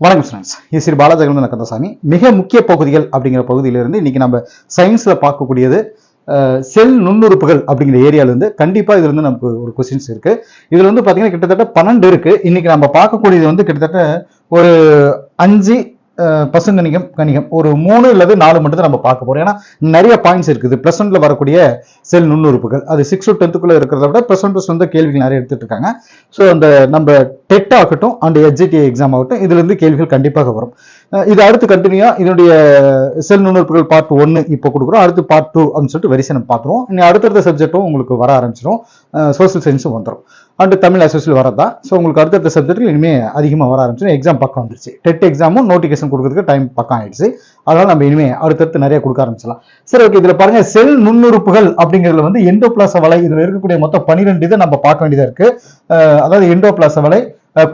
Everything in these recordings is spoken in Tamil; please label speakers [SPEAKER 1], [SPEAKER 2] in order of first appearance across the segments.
[SPEAKER 1] வணக்கம் ஃப்ரெண்ட்ஸ் இது ஸ்ரீ பாலாஜகன் கந்தசாமி மிக முக்கிய பகுதிகள் அப்படிங்கிற பகுதியிலிருந்து இன்னைக்கு நம்ம சயின்ஸில் பார்க்கக்கூடியது செல் நுண்ணுறுப்புகள் அப்படிங்கிற ஏரியால இருந்து இதுலேருந்து நமக்கு ஒரு கொஸ்டின்ஸ் இருக்கு. இதில் வந்து பார்த்தீங்கன்னா கிட்டத்தட்ட பன்னெண்டு இருக்கு. இன்னைக்கு நம்ம பார்க்கக்கூடியது வந்து கிட்டத்தட்ட ஒரு அஞ்சு பசுங்கணிகம் கணிகம் ஒரு மூணு அல்லது நாலு மட்டும் தான் நம்ம பார்க்க போகிறோம் ஏன்னா நிறைய பாயிண்ட்ஸ் இருக்குது. ப்ளஸ் ஒன்ல வரக்கூடிய செல் நுண்ணுறுப்புகள். அது சிக்ஸ் டு டென்த்துக்குள்ள இருக்கிறத விட ப்ளஸ் ஒன் ப்ளஸ் வந்து கேள்விகள் நிறைய எடுத்துட்டு இருக்காங்க. ஸோ அந்த நம்ம டெட் ஆகட்டும் அண்ட் எஸ்ஜிடி எக்ஸாம் ஆகட்டும் இதுல இருந்து கேள்விகள் கண்டிப்பாக வரும். இது அடுத்து கண்டினியூ இதனுடைய செல் நுண்ணுறுப்புகள் பார்ட் ஒன்னு இப்போ கொடுக்குறோம். அடுத்து பார்ட் டூ அப்படின்னு சொல்லிட்டு வரிசை நம்ம பார்த்துருவோம். இனி அடுத்தடுத்த சப்ஜெக்ட்டும் உங்களுக்கு வர ஆரம்பிச்சிடும் சோசியல் சயின்ஸும் வந்துடும் அண்ட் தமிழ் அசோசியல் வரதான் ஸோ உங்களுக்கு அடுத்தடுத்த சப்ஜெக்ட்டில் இனிமேல் அதிகமாக வர ஆரம்பிச்சு எக்ஸாம் பக்கம் வந்துருச்சு. டெட் எக்ஸாமும் நோட்டிஃபிகேஷன் கொடுக்குறதுக்கு டைம் பக்கம் ஆயிடுச்சு. அதனால் நம்ம இனிமேல் அடுத்தடுத்து நிறைய கொடுக்க ஆரம்பிச்சலாம் சரி ஓகே இதில் பாருங்க. செல் நுண்ணுறுப்புகள் அப்படிங்கிறதுல வந்து எண்டோபிளாச வலை இதில் இருக்கக்கூடிய மொத்தம் பன்னிரெண்டு இதை நம்ம பார்க்க வேண்டியதாக இருக்குது அதாவது அதாவது எண்டோபிளாச வலை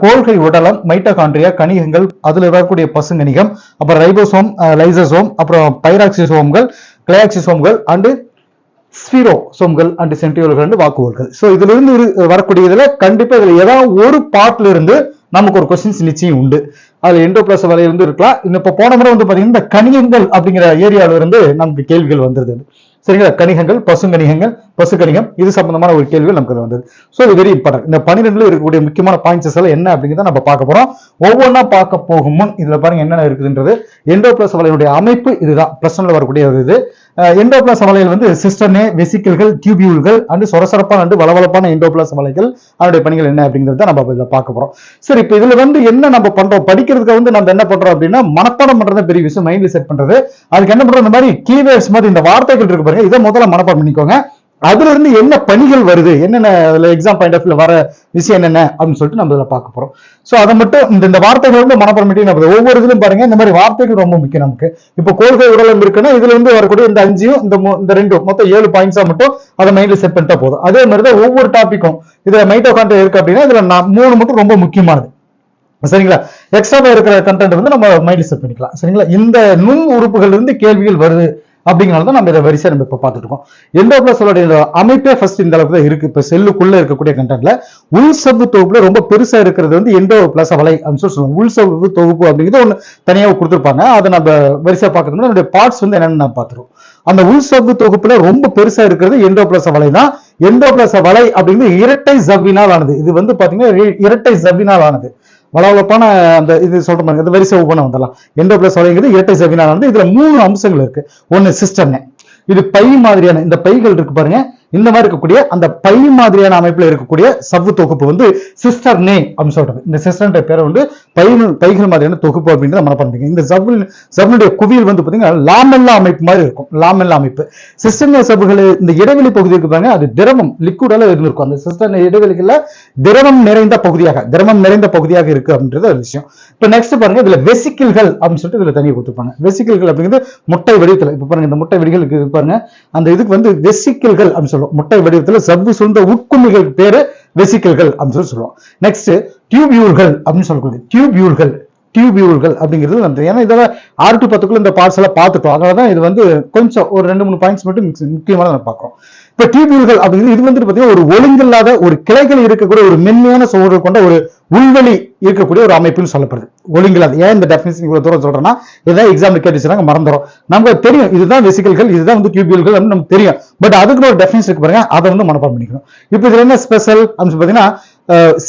[SPEAKER 1] கோள்கை உடலம் மைட்டகாண்ட்ரியா கணிகங்கள் அதில் வரக்கூடிய பசுங்கணிகம் அப்புறம் ரைபோசோம் லைசோசோம் அப்புறம் பைராக்சிசோம்கள் கிளையாக்சிசோம்கள் அண்டு ஸ்பீரோசோம்கள் அண்ட் சென்ட்ரியோல்கள் அண்ட் வாக்குவல்கள் ஸோ இதுல இருந்து வரக்கூடிய இதுல கண்டிப்பா இதுல ஏதாவது ஒரு பார்ட்ல இருந்து நமக்கு ஒரு கொஸ்டின்ஸ் நிச்சயம் உண்டு. அதுல எண்டோபிளாச வலையில இருந்து இருக்கலாம். இன்னும் இப்ப போன முறை வந்து பாத்தீங்கன்னா இந்த கணிகங்கள் அப்படிங்கிற ஏரியால இருந்து நமக்கு கேள்விகள் வந்துருது சரிங்களா? கணிகங்கள் பசு கணிகங்கள் பசு கணிகம் இது சம்பந்தமான ஒரு கேள்விகள் நமக்கு வந்தது. ஸோ இது வெரி இம்பார்ட்டன்ட் இந்த பன்னிரெண்டுல இருக்கக்கூடிய முக்கியமான பாயிண்ட்ஸ் எல்லாம் என்ன அப்படிங்கிறத நம்ம பார்க்க போறோம். ஒவ்வொன்றா பார்க்க போகும் முன் இதுல பாருங்க என்னென்ன இருக்குதுன்றது. எண்டோபிளாச வலையுடைய அமைப்பு இதுதான். பிளஸ் வரக்கூடிய ஒரு இது. எண்டோபிளாச வலையில் வந்து சிஸ்டர்னே வெசிக்கிள்கள் டியூபியூல்கள் அண்டு சொரசொரப்பான அண்டு வளவளப்பான எண்டோபிளாச வலைகள் அதனுடைய பணிகள் என்ன அப்படிங்கிறத நம்ம இதில் பார்க்க போறோம். சரி இப்போ இதுல வந்து என்ன நம்ம பண்றோம்? படிக்கிறதுக்கு வந்து நம்ம என்ன பண்றோம் அப்படின்னா மனப்பாடம் பண்றது பெரிய விஷயம் மைண்ட்ல செட் பண்றது. அதுக்கு என்ன பண்றோம்? இந்த மாதிரி கீவேர்ட்ஸ் மாதிரி இந்த வார்த்தைகள் இருக்கு பாருங்க இதை முதல்ல மனப்பாடம் பண்ணிக்கோங்க. அதுல இருந்து என்ன பணிகள் வருது? என்னென்ன அதுல எக்ஸாம் பாயிண்ட் ஆஃப் வர விஷயம் என்னென்ன அப்படின்னு சொல்லிட்டு நம்ம இதில் பார்க்க போறோம். ஸோ அதை மட்டும் இந்த இந்த வார்த்தைகள் வந்து மனப்பாடம் பண்ணி நம்ம ஒவ்வொரு இதுலையும் பாருங்க. இந்த மாதிரி வார்த்தைகள் ரொம்ப முக்கியம் நமக்கு. இப்போ கோள்கை உடலம் இருக்குன்னா இதுல இருந்து வரக்கூடிய இந்த அஞ்சையும் இந்த இந்த ரெண்டும் மொத்தம் ஏழு பாயிண்ட்ஸா மட்டும் அதை மைண்ட்ல செட் பண்ணிட்டா போதும். அதே மாதிரி தான் ஒவ்வொரு டாபிக்கும் இதுல மைட்டோகாண்ட்ரியா இருக்கு அப்படின்னா இதுல நான் மூணு மட்டும் ரொம்ப முக்கியமானது. சரிங்களா? எக்ஸ்ட்ராவா இருக்கிற கண்டென்ட் வந்து நம்ம மைண்ட்ல செட் பண்ணிக்கலாம். சரிங்களா? இந்த நுண் உறுப்புகள் இருந்து கேள்விகள் வருது. அப்படிங்கிறத தான் நம்ம இதை வரிசை நம்ம இப்போ பார்த்துட்டு இருக்கோம் எண்டோபிளாஸோட அமைப்பே ஃபர்ஸ்ட் இந்த அளவுக்கு தான் இருக்கு. இப்போ செல்லுக்குள்ள இருக்கக்கூடிய கண்டென்ட்ல உள் சவ்வு தொகுப்புல ரொம்ப பெருசா இருக்கிறது வந்து எண்டோ பிளஸ் வலை அப்படின்னு சொல்லி சொல்லுவோம் உள் சவ்வு தொகுப்பு அப்படிங்கிறது ஒன்று தனியாக கொடுத்துருப்பாங்க. அதை நம்ம வரிசை பார்க்கறதுனால அதனுடைய பார்ட்ஸ் வந்து என்னன்னு பார்த்துருவோம். அந்த உள் சவ்வு தொகுப்புல ரொம்ப பெருசா இருக்கிறது எண்டோபிளாச வலை தான். எண்டோபிளாச வலை அப்படிங்கிறது இரட்டை ஜவ்வினால் ஆனது. இது வந்து பாத்தீங்கன்னா இரட்டை ஜவ்வினால் ஆனது. வளவளப்பான அந்த இது சொல்ற மாதிரி இந்த வரிசை ஒவ்வொன்றும் வந்துடலாம். எண்டோபிளஸ் வலைங்கிறது இரட்டை செவினால் வந்து இதுல மூணு அம்சங்கள் இருக்கு. ஒன்னு சிஸ்டம் இது பை மாதிரியான இந்த பைகள் இருக்கு பாருங்க. இந்த மாதிரி இருக்கக்கூடிய அந்த பை மாதிரியான அமைப்புல இருக்கக்கூடிய சவ்வு தொகுப்பு வந்து சிஸ்டர் நே அப்படின்னு சொல்றது இந்த சிஸ்டர்ன்ற பேரை வந்து பை பைகள் மாதிரியான தொகுப்பு அப்படின்றத மனப்பாடம் இந்த சவ்வு சவ்வுடைய குவியல் வந்து பாத்தீங்கன்னா லாமெல்லா அமைப்பு மாதிரி இருக்கும். லாமெல்லா அமைப்பு. சிஸ்டர்னே சவ்வுகள் இந்த இடைவெளி பகுதி இருக்கு பாருங்க. அது திரவம் லிக்விடால இருந்திருக்கும். அந்த சிஸ்டர் இடைவெளிகள்ல திரவம் நிறைந்த பகுதியாக திரவம் நிறைந்த பகுதியாக இருக்கு அப்படின்றது ஒரு விஷயம். இப்ப நெக்ஸ்ட் பாருங்க இதுல வெசிக்கிள்கள் அப்படின்னு சொல்லிட்டு இதுல தனியாக கொடுத்துருப்பாங்க. வெசிக்கிள்கள் அப்படிங்கிறது முட்டை வெடித்துல இப்ப பாருங்க இந்த முட்டை வெடிகளுக்கு பாருங்க. அந்த இதுக்கு வந்து வெசிக்கிள்கள் அப்படின்னு சொல்லுவோம் முட்டை வடிவத்தில் சவ்வு சுழ்ந்த உட்குமிகள் பேரு வெசிக்கல்கள் அப்படின்னு சொல்லி சொல்லுவோம் நெக்ஸ்ட் டியூபியூல்கள் அப்படின்னு சொல்லக்கூடிய டியூபியூல்கள் டியூபியூல்கள் அப்படிங்கிறது வந்து ஏன்னா இதெல்லாம் ஆறு டு பத்துக்குள்ள இந்த பார்சலை பார்த்துட்டோம். அதனால தான் இது வந்து கொஞ்சம் ஒரு ரெண்டு மூணு பாயிண்ட்ஸ் மட்டும் முக்கியமான நம்ம பார்க்குறோம். இப்ப டியூபியூல்கள் அப்படிங்கிறது இது வந்துட்டு பார்த்தீங்கன்னா ஒரு ஒழுங்கில்லாத ஒரு கிளைகள் இருக்கக்கூடிய ஒரு மென்மையான சோழர்கள் கொண்ட ஒரு உள்வெளி இருக்கக்கூடிய ஒரு அமைப்புன்னு சொல்லப்படுது. ஒழுங்கில்லாத ஏன் இந்த டெஃபினேஷன் இவ்வளவு தூரம் சொல்றேன்னா இதான் எக்ஸாம் கேட்டுச்சுனாங்க மறந்துடும் நமக்கு தெரியும். இதுதான் வெசிக்கல்கள் இதுதான் வந்து டியூபியூல்கள் நமக்கு தெரியும். பட் அதுக்குன்னு ஒரு டெஃபினேஷன் இருக்கு பாருங்க அதை வந்து மனப்பாடம் பண்ணிக்கணும். இப்போ இதுல என்ன ஸ்பெஷல் அப்படின்னு பார்த்தீங்கன்னா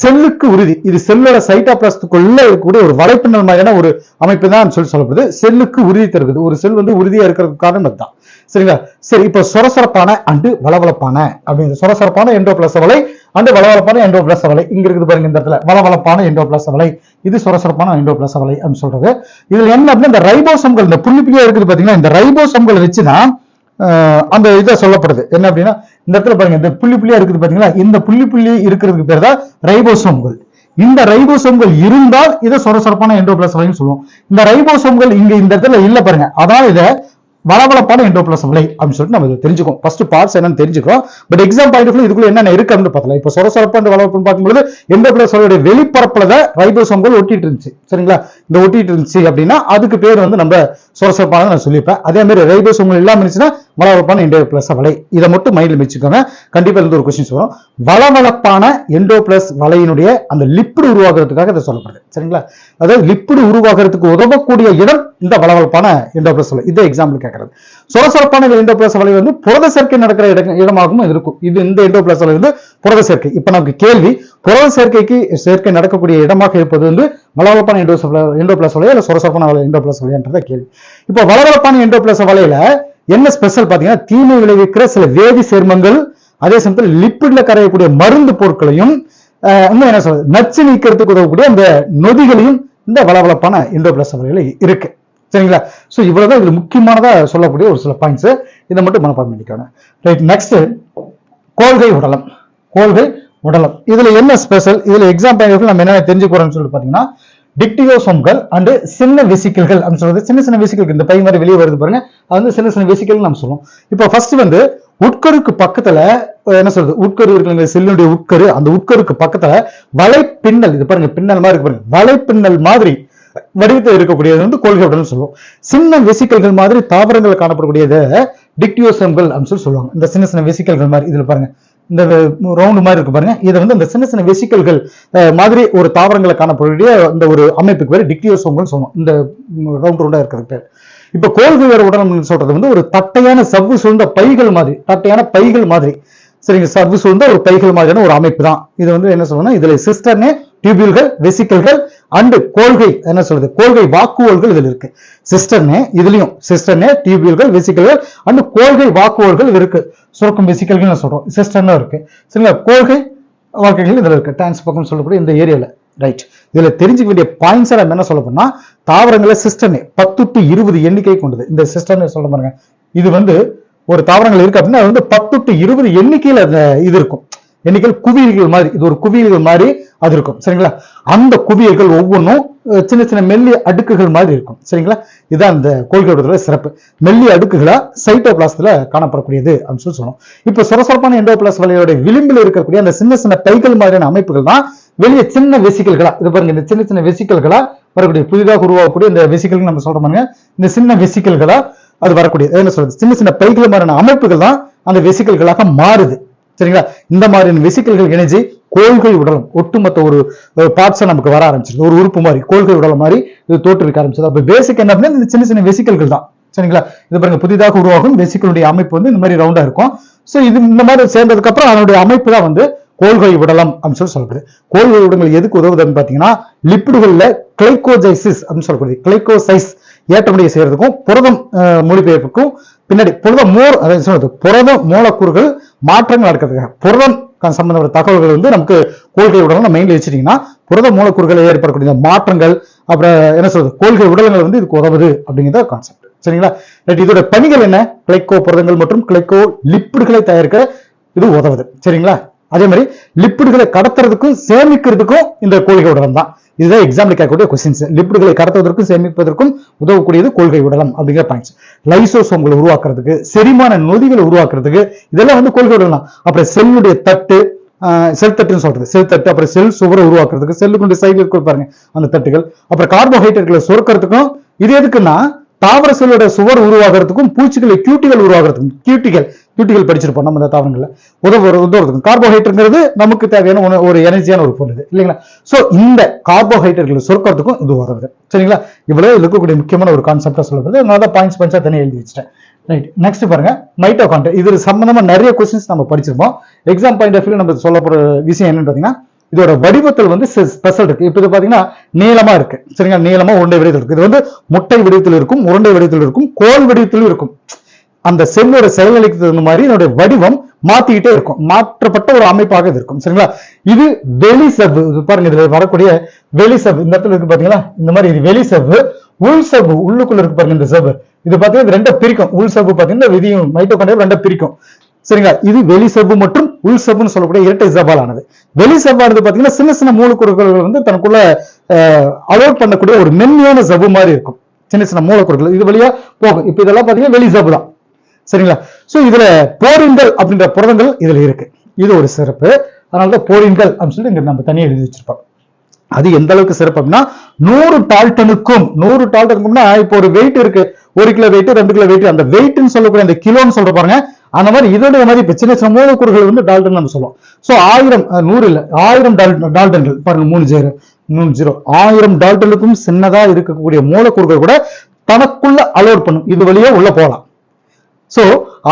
[SPEAKER 1] செல்லுக்கு உறுதி. இது செல்லோட சைட்டோபிளாஸ்டுக்குள்ள இருக்கக்கூடிய ஒரு வலைப்பின்னல் மாதிரியான ஒரு அமைப்பு தான் சொல்லி சொல்லப்படுது. செல்லுக்கு உறுதி தருகிறது ஒரு செல் வந்து உறுதியா இருக்கிறதுக்கு காரணம் அதுதான். சரிங்களா? சரி இப்போ சொரசொரப்பான அண்டு வளவளப்பான அப்படிங்கிற சொரசொரப்பான பிளஸ் வலை அந்த வளவளப்பான எண்டோபிளாச வலை இங்க இருக்குது பாருங்க இந்த இடத்துல. வளவளப்பான எண்டோபிளாச வலை இது சுரசுரப்பான எண்டோ பிளஸ் வலை அப்படின்னு சொல்றது. இதுல என்ன அப்படின்னா இந்த ரைபோசம்கள் இந்த புள்ளி இருக்குது பாத்தீங்கன்னா இந்த ரைபோசம்கள் வச்சுதான் ஆஹ், அந்த இதை சொல்லப்படுது. என்ன அப்படின்னா இந்த இடத்துல பாருங்க இந்த புள்ளி புள்ளியா இருக்குது பாத்தீங்களா? இந்த புள்ளி புள்ளி இருக்கிறதுக்கு பேர் தான் ரைபோசோம்கள். இந்த ரைபோசோம்கள் இருந்தால் இதை சொரசொரப்பான எண்டோபிளாச வலைன்னு சொல்லுவோம். இந்த ரைபோசோம்கள் இங்க இந்த இடத்துல இல்ல பாருங்க. அதான் இதை வளவளப்பான எண்டோபிளாசம் விலை அப்படின்னு சொல்லிட்டு நம்ம தெரிஞ்சுக்கோம். ஃபர்ஸ்ட் பார்ட்ஸ் என்னன்னு தெரிஞ்சுக்கிறோம். பட் எக்ஸாம் பாயிண்ட் ஆஃப் இதுக்குள்ள என்னென்ன இருக்கு அப்படின்னு பார்த்தலாம் இப்போ சொர சொரப்பான வளவளப்புன்னு பார்க்கும்போது எண்டோபிளாசோடைய வெளிப்பரப்புல தான் ரைபோசோம்கள் ஒட்டிட்டு இருந்துச்சு. சரிங்களா? இந்த ஒட்டிட்டு இருந்துச்சு அப்படின்னா அதுக்கு பேர் வந்து நம்ம சொரசொரப்பான நான் சொல்லியிருப்பேன். அதே மாதிரி ரைபோசோம்கள் இல்லாமல் இருந்துச்சுன்னா வளவளப்பான எண்டோ பிளஸ் வலை. இதை மட்டும் மைண்டில் வச்சுக்கோங்க. கண்டிப்பா இருந்து ஒரு கொஸ்டின்ஸ் வரும். வளவளப்பான எண்டோ பிளஸ் வலையினுடைய அந்த லிப்பிடு உருவாகிறதுக்காக இதை சொல்லப்படுது. சரிங்களா? அதாவது லிப்பிடு உருவாகிறதுக்கு உதவக்கூடிய இடம் இந்த வளவளப்பான எண்டோ பிளஸ் வலை. இதை எக்ஸாம்பிள் கேட்கறது சொரசொரப்பான எண்டோ பிளஸ் வலை வந்து புரத சேர்க்கை நடக்கிற இட- இடமாகவும் இருக்கும். இது இந்த எண்டோ பிளஸ் வலை வந்து புரத சேர்க்கை. இப்போ நமக்கு கேள்வி புரத சேர்க்கைக்கு சேர்க்கை நடக்கக்கூடிய இடமாக இருப்பது வந்து வளவளப்பான எண்டோ எண்டோ பிளஸ் வலையா இல்ல சொரசொரப்பான எண்டோ பிளஸ் வலையன்றத கேள்வி. இப்போ வளவளப்பான எண்டோ பிளஸ் வலையில என்ன ஸ்பெஷல் பார்த்தீங்கன்னா தீமை விளைவிக்கிற சில வேதி சேர்மங்கள் அதே சமயத்தில் லிப்பிட்ல கரையக்கூடிய மருந்து பொருட்களையும் இன்னும் என்ன சொல்றது நச்சு நீக்கிறதுக்கு உதவக்கூடிய அந்த நொதிகளையும் இந்த வளவளப்பான எண்டோ பிளஸ் வலையில இருக்கு. சரிங்களா? ஸோ இவ்வளவுதான் இதுல முக்கியமானதா சொல்லக்கூடிய ஒரு சில பாயிண்ட்ஸ் இதை மட்டும் மனப்பாடம் பண்ணிக்கணும் ரைட் நெக்ஸ்ட் கோள்கை உடலம். கோள்கை உடலம். இதுல என்ன ஸ்பெஷல் இதுல எக்ஸாம் நம்ம என்ன தெரிஞ்சுக்கிறோம்னு சொல்லிட்டு பாத்தீங்கன்னா டிக்டியோசோம்கள் அண்டு சின்ன வெசிக்கல்கள் அப்படின்னு சொல்றது. சின்ன சின்ன வெசிக்கல் இந்த பை மாதிரி வெளியே வருது பாருங்க. அது வந்து சின்ன சின்ன வெசிக்கல் நம்ம சொல்லுவோம். இப்போ ஃபர்ஸ்ட் வந்து உட்கருக்கு பக்கத்துல என்ன சொல்றது? உட்கரு இருக்குங்க செல்லுடைய உட்கரு. அந்த உட்கருக்கு பக்கத்துல வலைப்பின்னல் இது பாருங்க பின்னல் மாதிரி இருக்கு பாருங்க. வலைப்பின்னல் மாதிரி வடிவத்தில் இருக்கக்கூடியது வந்து கொள்கை உடல் சொல்லுவோம். சின்ன வெசிக்கல்கள் மாதிரி தாவரங்கள் காணப்படக்கூடியது டிக்டியோசம்கள் அப்படின்னு சொல்லி சொல்லுவாங்க. இந்த சின்ன சின்ன வெசிக்கல்கள் மாதிரி இதுல பாருங்க. இந்த ரவுண்டு மாதிரி இருக்கு பாருங்க. இதை வந்து இந்த சின்ன சின்ன வெசிக்கல்கள் மாதிரி ஒரு தாவரங்களை காணப்படக்கூடிய இந்த ஒரு அமைப்புக்கு பேர் டிக்டியோசோம்கள் சொல்லுவோம் இந்த ரவுண்ட் ரவுண்டா இருக்கிறது பேர். இப்ப கோள்கள் உடலம் சொல்றது வந்து ஒரு தட்டையான சவ்வு சூழ்ந்த பைகள் மாதிரி தட்டையான பைகள் மாதிரி. சரிங்க சவ்வு சூழ்ந்த ஒரு பைகள் மாதிரியான ஒரு அமைப்பு தான். இது வந்து என்ன சொல்லணும்னா இதுல சிஸ்டர்னே டியூபியூல்கள் வெசிக்கல்கள் அண்டு கோள்கை என்ன சொல்றது கோள்கை வாக்குவோல்கள் இதுல இருக்கு. சிஸ்டர்னே இதுலயும் சிஸ்டர்னே டியூபியூல்கள் வெசிக்கல்கள் அண்டு கோள்கை வாக்குவல்கள் இருக்கு. சுரக்கும் வெசிக்கல்கள் சொல்றோம். சிஸ்டர்னும் இருக்கு. சரிங்களா? கோள்கை வாக்குகள் இதுல இருக்கு. டான்ஸ் பக்கம் சொல்லக்கூடிய இந்த ஏரியால. ரைட் இதுல தெரிஞ்சுக்க வேண்டிய பாயிண்ட்ஸ் நம்ம என்ன சொல்ல போனா தாவரங்களை சிஸ்டமே பத்து டு இருபது எண்ணிக்கை கொண்டது. இந்த சிஸ்டம் சொல்ல பாருங்க. இது வந்து ஒரு தாவரங்கள் இருக்கு அப்படின்னா அது வந்து பத்து டு இருபது எண்ணிக்கையில அந்த இது இருக்கும். எண்ணிக்கையில் குவியல்கள் மாதிரி இது ஒரு குவியல்கள் மாதிரி அது இருக்கும். சரிங்களா? அந்த குவியல்கள் ஒவ்வொன்றும் சின்ன சின்ன மெல்லிய அடுக்குகள் மாதிரி இருக்கும். சரிங்களா? இதுதான் இந்த கோள்களோட சிறப்பு. மெல்லிய அடுக்குகளா சைட்டோபிளாஸ்ல காணப்படக்கூடியது அப்படின்னு சொல்லி சொன்னோம் இப்போ சுரசுரப்பான எண்டோபிளாஸ் வலையோட விளிம்பில் இருக்கக்கூடிய அந்த சின்ன சின்ன பைகள் மாதிரியான அமைப்புகள் தான் வெளியே சின்ன வெசிக்கல்களா இது பாருங்க இந்த சின்ன சின்ன வெசிக்கல்களா வரக்கூடிய புதிதாக உருவாகக்கூடிய இந்த வெசிக்கல் நம்ம சொல்ற பாருங்க. இந்த சின்ன வெசிக்கல்களா அது வரக்கூடிய என்ன சொல்றது? சின்ன சின்ன பைகள் மாதிரியான அமைப்புகள் தான் அந்த வெசிக்கல்களாக மாறுது. சரிங்களா? இந்த மாதிரியான வெசிக்கல்கள் இணைஞ்சு கோள்கள் உடலம் ஒட்டுமொத்த ஒரு பார்ட்ஸா நமக்கு வர ஆரம்பிச்சிருக்கு ஒரு உறுப்பு மாதிரி கோள்கள் உடலம் மாதிரி இது தோற்றுவிக்க ஆரம்பிச்சது அப்ப பேசிக் என்ன அப்படின்னா இந்த சின்ன சின்ன வெசிக்கல்கள் தான். சரிங்களா? இது பாருங்க புதிதாக உருவாகும் வெசிக்கலுடைய அமைப்பு வந்து இந்த மாதிரி ரவுண்டா இருக்கும். சோ இது இந்த மாதிரி சேர்ந்ததுக்கு அப்புறம் அதனுடைய அமைப்பு தான் வந்து கோள்கை உடலம் அப்படின்னு சொல்லி சொல்லப்படுது. கோள்கை உடங்கள் எதுக்கு உதவுதுன்னு பாத்தீங்கன்னா லிப்பிடுகள்ல கிளைகோஜைசிஸ் அப்படின்னு சொல்லக்கூடிய கிளைகோசைஸ் ஏற்றமுடைய செய்யறதுக்கும் புரதம் மொழிபெயர்ப்புக்கும் பின்னாடி புரத மோர் அதாவது சொல்றது புரத மூலக்கூறுகள் மாற்றங்கள் நடக்கிறதுக்காக. புரதம் சம்பந்தப்பட்ட தகவல்கள் வந்து நமக்கு கோள்கை நம்ம மெயின்ல வச்சிட்டீங்கன்னா புரத மூலக்கூறுகள் ஏற்படக்கூடிய மாற்றங்கள் அப்புறம் என்ன சொல்றது கோள்கை உடல்கள் வந்து இதுக்கு உதவுது அப்படிங்கிற கான்செப்ட் சரிங்களா? ரைட் இதோட பணிகள் என்ன? கிளைக்கோ புரதங்கள் மற்றும் கிளைக்கோ லிப்பிடுகளை தயாரிக்க இது உதவுது. சரிங்களா? அதே மாதிரி லிப்பிடுகளை கடத்துறதுக்கும் சேமிக்கிறதுக்கும் இந்த கோள்கை உடலம் தான். இதுதான் எக்ஸாம்ல கேட்கக்கூடிய கொஸ்டின்ஸ் லிப்டுகளை கடத்துவதற்கும் சேமிப்பதற்கும் உதவக்கூடியது கொள்கை உடலம் அப்படிங்கிற பாயிண்ட்ஸ் லைசோசோம்களை உருவாக்குறதுக்கு செரிமான நொதிகளை உருவாக்குறதுக்கு இதெல்லாம் வந்து கொள்கை உடலாம் அப்புறம் செல்லுடைய தட்டு செல் தட்டுன்னு சொல்றது. செல் தட்டு அப்புறம் செல் சுவரை உருவாக்குறதுக்கு செல்லு கொண்டு இருக்கு பாருங்க அந்த தட்டுகள். அப்புறம் கார்போஹைட்ரேட்களை சுரக்கிறதுக்கும் இது எதுக்குன்னா தாவர செல்லோட சுவர் உருவாகிறதுக்கும் பூச்சிகளை கியூட்டிகள் உருவாகிறதுக்கும் கியூட்டிகள் டியூட்டிகள் படிச்சிருப்போம் நம்ம இந்த தாவரங்களில். உதவு உதவுறதுக்கும் கார்போஹைட்ருங்கிறது நமக்கு தேவையான உண- ஒரு எனர்ஜியான ஒரு பொருள் இது. இல்லைங்களா? ஸோ இந்த கார்போஹைட்ரேட்களை சுருக்கிறதுக்கும் இது உதவுது. சரிங்களா? இவ்வளவு இருக்கக்கூடிய முக்கியமான ஒரு கான்செப்டா சொல்லப்படுது. அதனால தான் பாயிண்ட்ஸ் பாயிண்ட்ஸா தனியாக எழுதி வச்சிட்டேன். ரைட் நெக்ஸ்ட் பாருங்க. மைட்டோகாண்ட்ரியா இது சம்பந்தமா நிறைய கொஸ்டின்ஸ் நம்ம படிச்சிருப்போம். எக்ஸாம் பாயிண்ட் ஆஃப் வியூ நம்ம சொல்ல போற விஷயம் என்னன்னு பாத்தீங்கன்னா இதோட வடிவத்தில் வந்து ஸ்பெஷல் இருக்கு. இப்போ இது பாத்தீங்கன்னா நீளமா இருக்கு. சரிங்களா? நீளமா உருண்டை வடிவத்தில் இருக்கு. இது வந்து முட்டை வடிவத்தில் இருக்கும் உருண்டை வடிவத்தில் இருக்கும் கோல் வடிவத்திலும் இருக்கும். அந்த செல்லோட செயல்களுக்கு தகுந்த மாதிரி என்னுடைய வடிவம் மாத்திக்கிட்டே இருக்கும். மாற்றப்பட்ட ஒரு அமைப்பாக இது இருக்கும். சரிங்களா? இது வெளி சவ்வு இது பாருங்க இதுல வரக்கூடிய வெளி சவ்வு இந்த இடத்துல இருக்கு பாத்தீங்களா? இந்த மாதிரி இது வெளி சவ்வு உள் சவ்வு உள்ளுக்குள்ள இருக்கு பாருங்க இந்த சவ்வு. இது பாத்தீங்கன்னா இது ரெண்டை பிரிக்கும். உள் சவ்வு பாத்தீங்கன்னா விதியும் மைட்டோ கொண்டே ரெண்டை பிரிக்கும். சரிங்களா? இது வெளி சவ்வு மற்றும் உள் சவ்வுன்னு சொல்லக்கூடிய இரட்டை சவ்வால் ஆனது வெளி சவ்வானது பாத்தீங்கன்னா சின்ன சின்ன மூலக்கூறுகள் வந்து தனக்குள்ள அலோட் பண்ணக்கூடிய ஒரு மென்மையான சவ்வு மாதிரி இருக்கும். சின்ன சின்ன மூலக்கூறுகள். இது வழியா போகும். இப்ப இதெல்லாம் பாத்தீங்கன்னா வெளி சவ்வு தான் சரிங்களா? ஸோ இதுல போரின்கள் அப்படின்ற புரதங்கள் இதுல இருக்கு. இது ஒரு சிறப்பு. அதனாலதான் போரின்கள் அப்படின்னு சொல்லி இங்க நம்ம தனியாக எழுதி வச்சிருப்போம். அது எந்த அளவுக்கு சிறப்பு அப்படின்னா நூறு டால்டனுக்கும் நூறு டால்டனுக்கும்னா இப்போ ஒரு வெயிட் இருக்கு. ஒரு கிலோ வெயிட் ரெண்டு கிலோ வெயிட் அந்த வெயிட்னு சொல்லக்கூடிய அந்த கிலோன்னு சொல்ற பாருங்க. அந்த மாதிரி இதோட மாதிரி சின்ன சின்ன மூலக்கூறுகள் வந்து டால்டன் நம்ம சொல்லுவோம். ஸோ ஆயிரம் நூறு இல்ல ஆயிரம் டால் டால்டன்கள். பாருங்க மூணு ஜீரோ மூணு ஜீரோ. ஆயிரம் டால்டனுக்கும் சின்னதா இருக்கக்கூடிய மூலக்கூறுகள் கூட தனக்குள்ள அலோட் பண்ணும். இது வழியே உள்ள போகலாம். சோ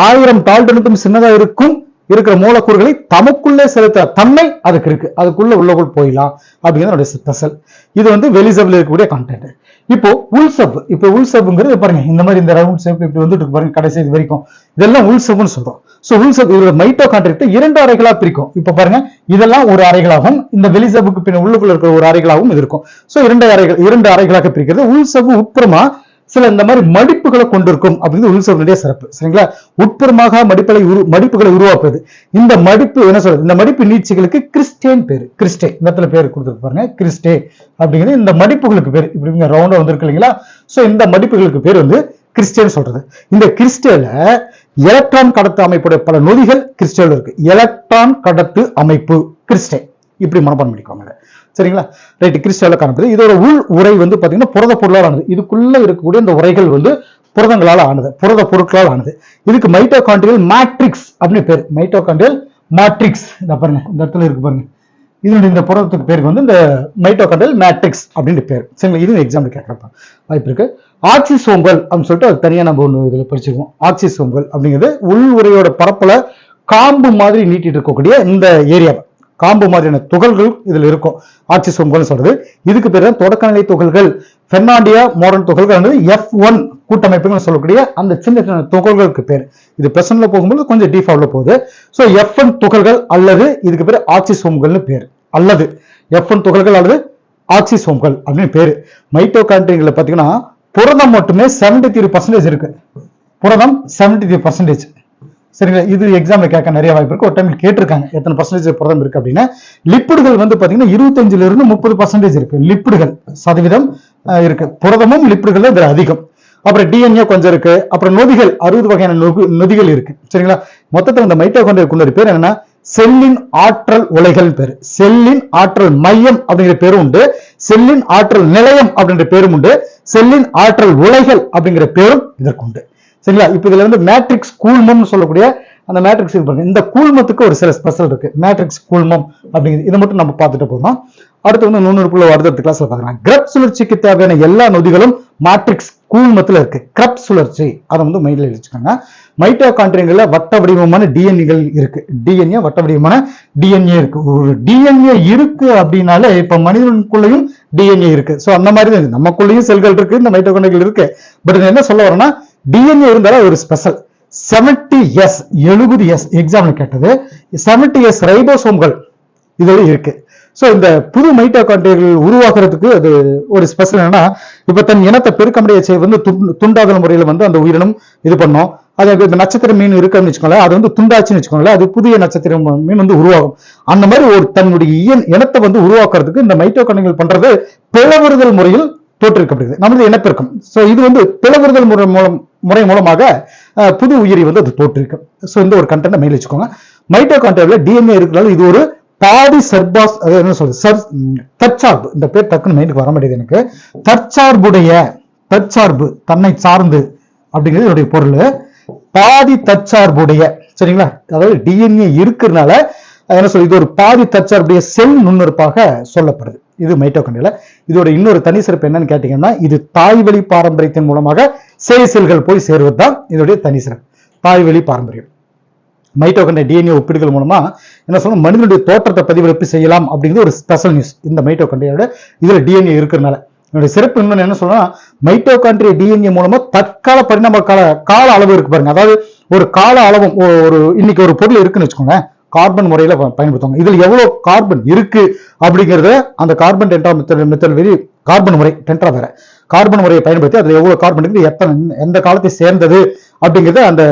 [SPEAKER 1] ஆயிரம் டால்டனுக்கும் சின்னதா இருக்கும் இருக்கிற மூலக்கூறுகளை தமக்குள்ளே செலுத்த தன்மை அதுக்கு இருக்கு. அதுக்குள்ள உள்ளக்குள் போயிடலாம் அப்படிங்கிறது ஸ்பெஷல் இது வந்து வெளிசப்ல இருக்கக்கூடிய கண்டென்ட் இப்போ உள்சப் இப்போ உள்சப்புங்கிறது பாருங்க இந்த மாதிரி இந்த ரவுண்ட் ஷேப் இப்படி வந்துட்டு பாருங்க கடைசி இது வரைக்கும். இதெல்லாம் உள்சப்னு சொல்றோம். சோ உள்சப் இதோட மைட்டோ கான்ட்ராக்ட் இரண்டு அறைகளா பிரிக்கும். இப்போ பாருங்க இதெல்லாம் ஒரு அறைகளாகவும் இந்த வெளிசப்புக்கு பின்ன உள்ளுக்குள்ள இருக்கிற ஒரு அறைகளாகவும் இது இருக்கும். சோ இரண்டு அறைகள் இரண்டு அறைகளாக பிரிக்கிறது. உள்சப்பு உட்புறமா சில இந்த மாதிரி மடிப்புகளை கொண்டிருக்கும் அப்படிங்கிறது உள்சவனுடைய சிறப்பு. சரிங்களா? உட்புறமாக மடிப்புகளை உரு மடிப்புகளை உருவாக்குவது. இந்த மடிப்பு என்ன சொல்றது? இந்த மடிப்பு நீட்சிகளுக்கு கிறிஸ்டேன் பேர். கிறிஸ்டே இந்த இடத்துல பேர் கொடுத்துருக்கு பாருங்க. கிறிஸ்டே அப்படிங்கிறது இந்த மடிப்புகளுக்கு பேர். இப்படி ரவுண்டா வந்திருக்கு இல்லைங்களா? சோ இந்த மடிப்புகளுக்கு பேர் வந்து கிறிஸ்டேன் சொல்றது. இந்த கிறிஸ்டேல எலக்ட்ரான் கடத்து அமைப்புடைய பல நொதிகள் கிறிஸ்டேல இருக்கு. எலக்ட்ரான் கடத்து அமைப்பு கிறிஸ்டே. இப்படி மனப்பான் பண்ணிக்கோங்க. சரிங்களா? ரைட் கிறிஸ்டல்ல காணப்படுது இதோட உள் உரை வந்து பார்த்தீங்கன்னா புரத பொருளால் ஆனது. இதுக்குள்ள இருக்கக்கூடிய இந்த உரைகள் வந்து புரதங்களால் ஆனது புரத பொருட்களால் ஆனது. இதுக்கு மைட்டோகாண்ட்ரியல் மேட்ரிக்ஸ் அப்படின்னு பேர். மைட்டோகாண்ட்ரியல் மேட்ரிக்ஸ் இந்த பாருங்க இந்த இடத்துல இருக்கு பாருங்க. இதனுடைய இந்த புரதத்துக்கு பேருக்கு வந்து இந்த மைட்டோகாண்ட்ரியல் மேட்ரிக்ஸ் அப்படின்னு பேர். சரிங்களா? இது எக்ஸாம்பிள் கேட்கறப்ப வாய்ப்பு இருக்கு. ஆக்சிசோம்கள் அப்படின்னு சொல்லிட்டு அது தனியாக நம்ம ஒன்று இதில் படிச்சிருக்கோம். ஆக்சிசோம்கள் அப்படிங்கிறது உள் உரையோட பரப்புல காம்பு மாதிரி நீட்டிட்டு இருக்கக்கூடிய இந்த ஏரியா காம்பு மாதிரியான துகள்கள் இதில் இருக்கும். ஆக்சிசோம்கள் சொல்றது. இதுக்கு பேர் தான் தொடக்கநிலை துகள்கள். பெர்னாண்டியா மாடர்ன் துகள்கள் எஃப் ஒன் கூட்டமைப்புகள் சொல்லக்கூடிய அந்த சின்ன சின்ன துகள்களுக்கு பேர். இது பிரசன்ல போகும்போது கொஞ்சம் டீஃபால்ட்ல போகுது. ஸோ எஃப் ஒன் துகள்கள் அல்லது இதுக்கு பேர் ஆக்சிசோம்கள்னு பேர். அல்லது எஃப் ஒன் துகள்கள் அல்லது ஆக்சிசோம்கள் அப்படின்னு பேரு. மைட்டோகாண்ட்ரியங்களை பார்த்தீங்கன்னா புரதம் மட்டுமே செவன்டி த்ரீ பர்சன்டேஜ் இருக்கு. புரதம் செவன்டி த்ரீ பர்சன்டேஜ் சரிங்களா? இது எக்ஸாம்ல கேட்க நிறைய வாய்ப்பு இருக்கு. ஒரு டைம் கேட்டிருக்காங்க. எத்தனை பர்சன்டேஜ் புரதம் இருக்கு அப்படின்னா. லிப்பிடுகள் வந்து பாத்தீங்கன்னா இருபத்தஞ்சுல இருந்து முப்பது பர்சன்டேஜ் இருக்கு. லிப்பிடுகள் சதவீதம் இருக்கு. புரதமும் லிப்பிடுகள் இதுல அதிகம். அப்புறம் டிஎன்ஏ கொஞ்சம் இருக்கு. அப்புறம் நொதிகள் அறுபது வகையான நொதிகள் இருக்கு. சரிங்களா? மொத்தத்தில் இந்த மைட்டோகாண்ட்ரியா கொண்ட பேர் என்னன்னா செல்லின் ஆற்றல் உலைகள் பேர். செல்லின் ஆற்றல் மையம் அப்படிங்கிற பேரும் உண்டு. செல்லின் ஆற்றல் நிலையம் அப்படின்ற பேரும் உண்டு. செல்லின் ஆற்றல் உலைகள் அப்படிங்கிற பேரும் இதற்கு உண்டு. சரிங்களா? இப்போ இதுல இருந்து மேட்ரிக்ஸ் கூழ்மம்னு சொல்லக்கூடிய அந்த மேட்ரிக்ஸ் இந்த கூழ்மத்துக்கு ஒரு சில ஸ்பெஷல் இருக்கு. மேட்ரிக்ஸ் கூழ்மம் அப்படிங்கிறது. இதை மட்டும் நம்ம பார்த்துட்டு போகிறோம் அடுத்து வந்து நுண்ணுறுப்புல அடுத்த கிளாஸ்ல பார்க்கலாம். கிரப் சுழற்சிக்கு தேவையான எல்லா நொதிகளும் மேட்ரிக்ஸ் கூழ்மத்துல இருக்கு. கிரப் சுழற்சி. அதை வந்து மைண்ட்ல வச்சுக்கோங்க மைட்டோகாண்ட்ரியங்கள்ல வட்ட வடிவமான டிஎன்ஏகள் இருக்கு. டிஎன்ஏ வட்ட வடிவமான டிஎன்ஏ இருக்கு. ஒரு டிஎன்ஏ இருக்கு அப்படின்னாலே இப்ப மனிதனுக்குள்ளேயும் டிஎன்ஏ இருக்கு. சோ அந்த மாதிரி தான் நமக்குள்ளேயும் செல்கள் இருக்கு இந்த மைட்டோகாண்ட்ரியங்கள் இருக்கு. பட் என்ன சொல்ல வரேன்னா டிஎன்ஏ இருந்தாலும் ஒரு ஸ்பெஷல் செவன்டி எஸ் எழுபது எஸ் எக்ஸாம்ல கேட்டது. செவன்டி எஸ் ரைபோசோம்கள் இதோட இருக்கு. ஸோ இந்த புது மைட்டோகாண்ட்ரியர்கள் உருவாக்குறதுக்கு அது ஒரு ஸ்பெஷல் என்னன்னா இப்போ தன் இனத்தை பெருக்கமுடைய செய்ய வந்து துண்டு- துண்டாதல் முறையில் வந்து அந்த உயிரினம் இது பண்ணோம். அது இந்த நட்சத்திர மீன் இருக்குன்னு வச்சுக்கோங்களேன் அது வந்து துண்டாச்சுன்னு வச்சுக்கோங்களேன் அது புதிய நட்சத்திர மீன் வந்து உருவாகும். அந்த மாதிரி ஒரு தன்னுடைய இயன் இனத்தை வந்து உருவாக்குறதுக்கு இந்த மைட்டோகாண்ட்ரியங்கள் பண்றது பிளவுறுதல் முறையில் தோற்றுவிக்கப்படுகிறது நமது இனப்பெருக்கம். சோ இது வந்து பிளவுறுதல் முறை மூலம் முறை மூலமாக புது உயிரி வந்து அது தோற்றுவிக்கும் ஸோ இந்த ஒரு கண்டென்ட் மெயில் வச்சுக்கோங்க. மைட்டோகாண்ட்ரியாவில் டிஎன்ஏ இருக்கிறதால இது ஒரு பாடி சர்பாஸ் என்ன சொல்றது? சர் தற்சார்பு. இந்த பேர் டக்குன்னு மைண்டுக்கு வர மாட்டேங்குது எனக்கு. தற்சார்புடைய தற்சார்பு தன்னை சார்ந்து அப்படிங்கிறது என்னுடைய பொருள். பாதி தற்சார்புடைய சரிங்களா? அதாவது டிஎன்ஏ இருக்கிறதுனால என்ன சொல்றது? இது ஒரு பாதி தற்சார்புடைய செல் நுண்ணுறுப்பாக சொல்லப்படுது. இது மைட்டோகாண்ட்ரியால இதோட இன்னொரு தனி சிறப்பு என்னன்னு கேட்டீங்கன்னா இது தாய்வழி பாரம்பரியத்தின் மூலமாக சேசல்கள் செல்கள் போய் சேருவது தான் இதோடைய தனி சிறப்பு. தாய்வழி பாரம்பரியம். மைட்டோகண்ட டிஎன்ஏ ஒப்பீடுகள் மூலமா என்ன சொல்லணும் மனிதனுடைய தோற்றத்தை பதிவிறப்பு செய்யலாம் அப்படிங்கிறது ஒரு ஸ்பெஷல் நியூஸ் இந்த மைட்டோகண்ட்ரியோட இதுல டிஎன்ஏ இருக்கிறதுனால. என்னுடைய சிறப்பு இன்னொன்னு என்ன சொல்லலாம் மைட்டோகாண்ட்ரிய டிஎன்ஏ மூலமா தற்கால பரிணாம கால கால அளவு இருக்கு பாருங்க. அதாவது ஒரு கால அளவும் ஒரு இன்னைக்கு ஒரு பொருள் இருக்குன்னு வச்சுக்கோங்க கார்பன் முறையில் பயன்படுத்துவாங்க. இதில் எவ்வளவு கார்பன் இருக்கு அப்படிங்கிறத அந்த carbon dendro method method very carbon முறை டென்ட்ரா வேற. கார்பன் முறையை பயன்படுத்தி அதில் எவ்வளவு கார்பன் இருக்குது எத்தனை எந்த காலத்தை சேர்ந்தது அப்படிங்கறத அந்த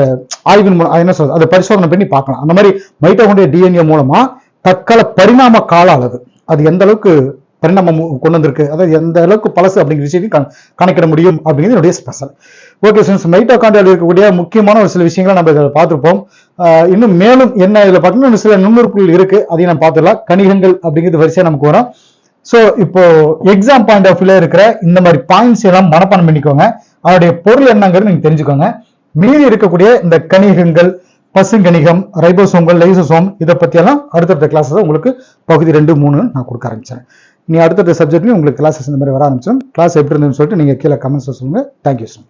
[SPEAKER 1] ஆய்வின் மூலம் என்ன சொல்றது அதை பரிசோதனை பண்ணி பார்க்கலாம். அந்த மாதிரி மைட்டோகாண்ட்ரியா டிஎன்ஏ மூலமா தற்கால பரிணாம கால அளவு அது எந்த அளவுக்கு பரிணாமம் கொண்டு வந்திருக்கு அதாவது எந்த அளவுக்கு பழசு அப்படிங்கிற விஷயத்தையும் கணக்கிட முடியும் அப்படிங்கிறது என்னுடைய ஸ்பெஷல் ஓகே ஃப்ரெண்ட்ஸ் மைட்டோகாண்ட்ரியாவில் இருக்கக்கூடிய முக்கியமான ஒரு சில விஷயங்களை நம்ம இதில் பார்த்துருப்போம். இன்னும் மேலும் என்ன இதில் பார்த்தீங்கன்னா சில நுண்ணுறுப்புகள் இருக்குது அதையும் நம்ம பார்த்துடலாம். கணிகங்கள் அப்படிங்கிறது வரிசையாக நமக்கு வரும். ஸோ இப்போ எக்ஸாம் பாயிண்ட் ஆஃப் வியூல இருக்கிற இந்த மாதிரி பாயிண்ட்ஸ் எல்லாம் மனப்பாடம் பண்ணிக்கோங்க. அதனுடைய பொருள் என்னங்கிறது நீங்கள் தெரிஞ்சுக்கோங்க. மீதி இருக்கக்கூடிய இந்த கணிகங்கள் பசுங்கணிகம் ரைபோசோம்கள் லைசோசோம் இதை பற்றியெல்லாம் அடுத்தடுத்த கிளாஸஸ் உங்களுக்கு பகுதி ரெண்டு மூணு நான் கொடுக்க ஆரம்பிச்சேன் நீ அடுத்தடுத்த சப்ஜெக்ட்லையும் உங்களுக்கு கிளாஸஸ் இந்த மாதிரி வர ஆரம்பிச்சிடும். கிளாஸ் எப்படி இருந்துன்னு சொல்லிட்டு நீங்கள் கீழே கமெண்ட்ஸில் சொல்லுங்கள் தேங்க்யூ சார்